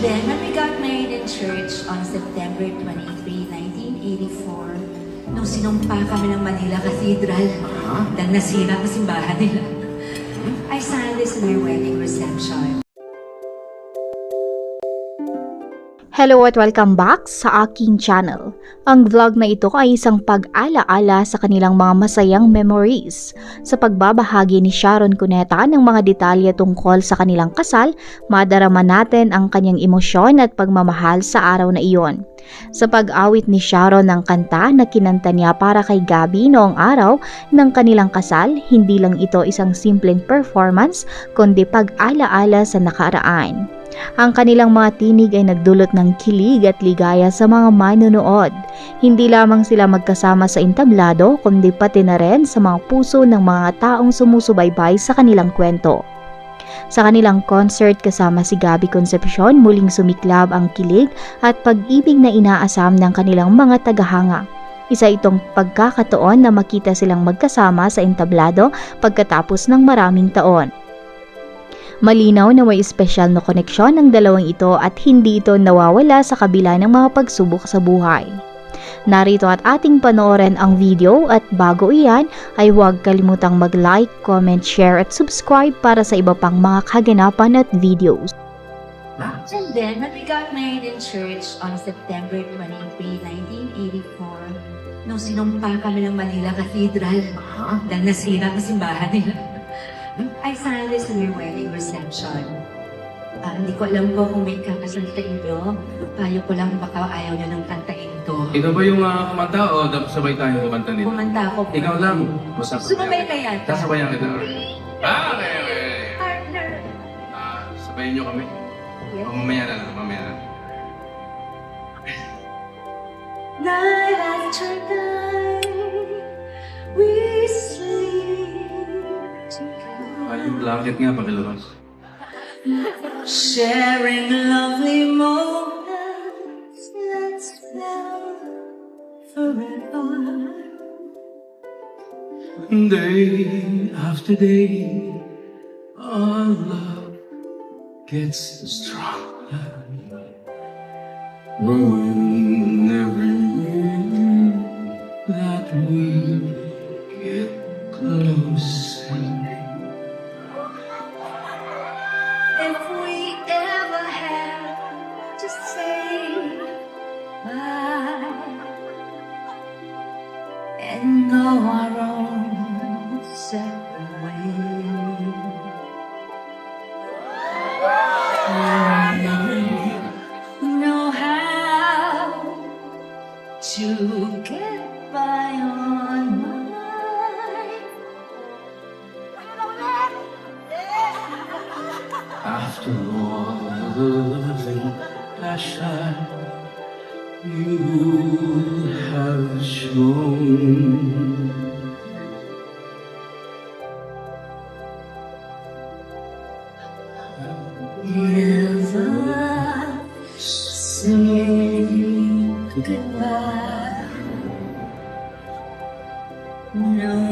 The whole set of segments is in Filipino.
then, when we got married in church on September 23, 1984, nung sinumpa kami ng Manila Cathedral, dahil nasira ang simbahan nila, I sang this in our wedding reception. Hello at welcome back sa aking channel. Ang vlog na ito ay isang pag-ala-ala sa kanilang mga masayang memories. Sa pagbabahagi ni Sharon Cuneta ng mga detalye tungkol sa kanilang kasal, madarama natin ang kanyang emosyon at pagmamahal sa araw na iyon. Sa pag-awit ni Sharon ng kanta na kinanta niya para kay Gabi noong araw ng kanilang kasal, hindi lang ito isang simpleng performance kundi pag-ala-ala sa nakaraan. Ang kanilang mga tinig ay nagdulot ng kilig at ligaya sa mga manonood. Hindi lamang sila magkasama sa entablado, kundi pati na rin sa mga puso ng mga taong sumusubaybay sa kanilang kwento. Sa kanilang concert kasama si Gabby Concepcion, muling sumiklab ang kilig at pag-ibig na inaasam ng kanilang mga tagahanga. Isa itong pagkakataon na makita silang magkasama sa entablado pagkatapos ng maraming taon. Malinaw na may espesyal na koneksyon ng dalawang ito at hindi ito nawawala sa kabila ng mga pagsubok sa buhay. Narito at ating panoorin ang video at bago iyan ay huwag kalimutang mag-like, comment, share at subscribe para sa iba pang mga kaganapan at videos. And then, when we got married in church on September 23, 1984, nung sinumpa kami ng Manila Cathedral, dahil nasira ang simbahan nila, I sang this in our wedding reception. Ah, hindi ko alam po kung may kakasal sa inyo. Payo ko lang baka ayaw nyo nang kantain to. Ikaw ba yung uh, kumanta o sabay tayo kumanta nito? Kumanta ako po. Ikaw lang. Basta Sumabay ka yata. Sasabayan kita. Ah, okay, okay. Partner. Ah, sabayan nyo kami. Yes. O, mamaya na lang, mamaya na. Night after night, together. Ah, nga, pakilabas. Sharing lovely moments that's now forever. Day after day, our love gets stronger. Growing every year that we and go our own separate ways. know how to get by on After all the loving passion you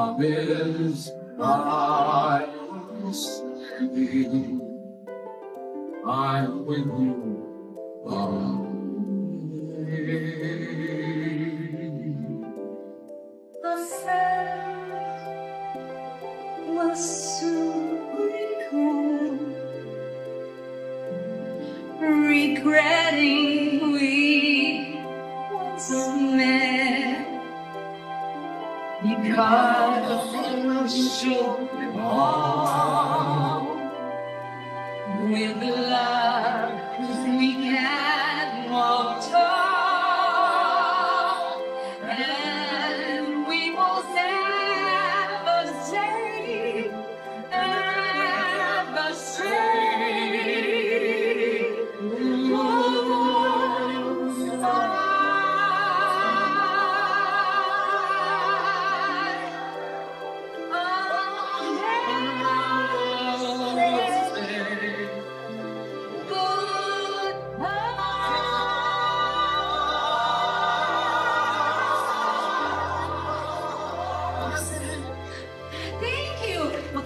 Promise I will stay. I'm with you always. The first will soon recall, regretting Нехай solution all with love.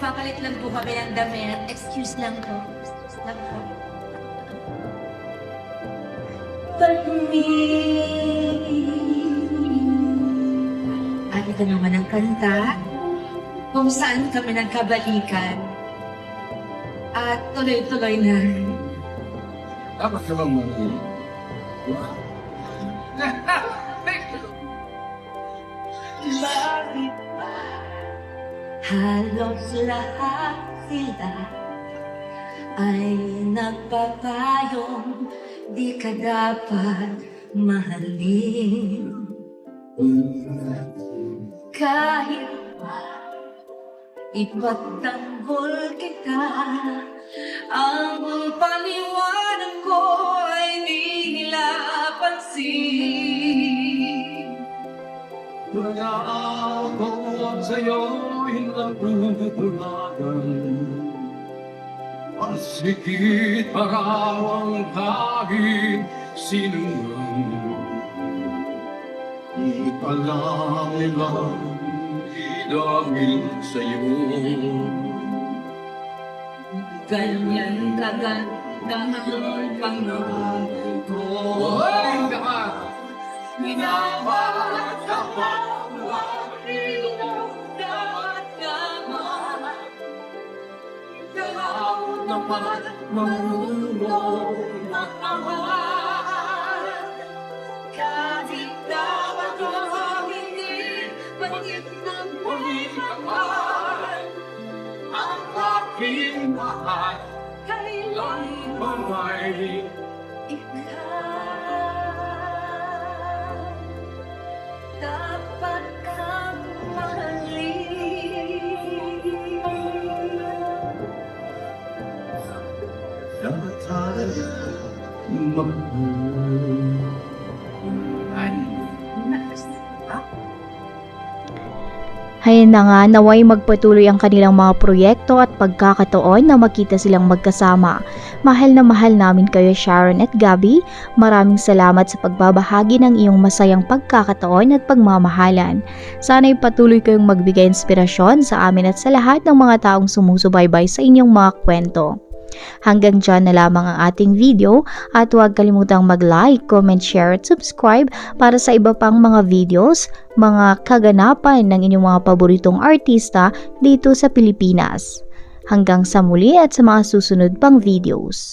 Magpapalit lang po kami ng damit. Excuse lang po. Excuse lang po. But me At ito naman ang kanta kung saan kami nagkabalikan at tuloy-tuloy na. Dapat ka bang mali? Bakit ba halos lahat sila ay nagpapayong di ka dapat mahalin. Kahit pa ipagtanggol kita ang paliwanag ko ay di nila pansin. Kaya ako sa'yo'y nagtutulagan Ang sikit parawang kahit sinungan Di pa lang ilang idamil sa'yo Ganyan kaganda ang Panginoon ko. Ay, kapat! Minawat naman marunong magmahal. Kahit dapat ko hindi, bakit nang muli? Ang aking mahal Kailan Mamay ikaw Dapat magmahal Hayan na nga naway magpatuloy ang kanilang mga proyekto at pagkakataon na makita silang magkasama. Mahal na mahal namin kayo Sharon at Gabi. Maraming salamat sa pagbabahagi ng iyong masayang pagkakataon at pagmamahalan. Sana'y patuloy kayong magbigay inspirasyon sa amin at sa lahat ng mga taong sumusubaybay sa inyong mga kwento. Hanggang dyan na lamang ang ating video at huwag kalimutang mag-like, comment, share at subscribe para sa iba pang mga videos, mga kaganapan ng inyong mga paboritong artista dito sa Pilipinas. Hanggang sa muli at sa mga susunod pang videos.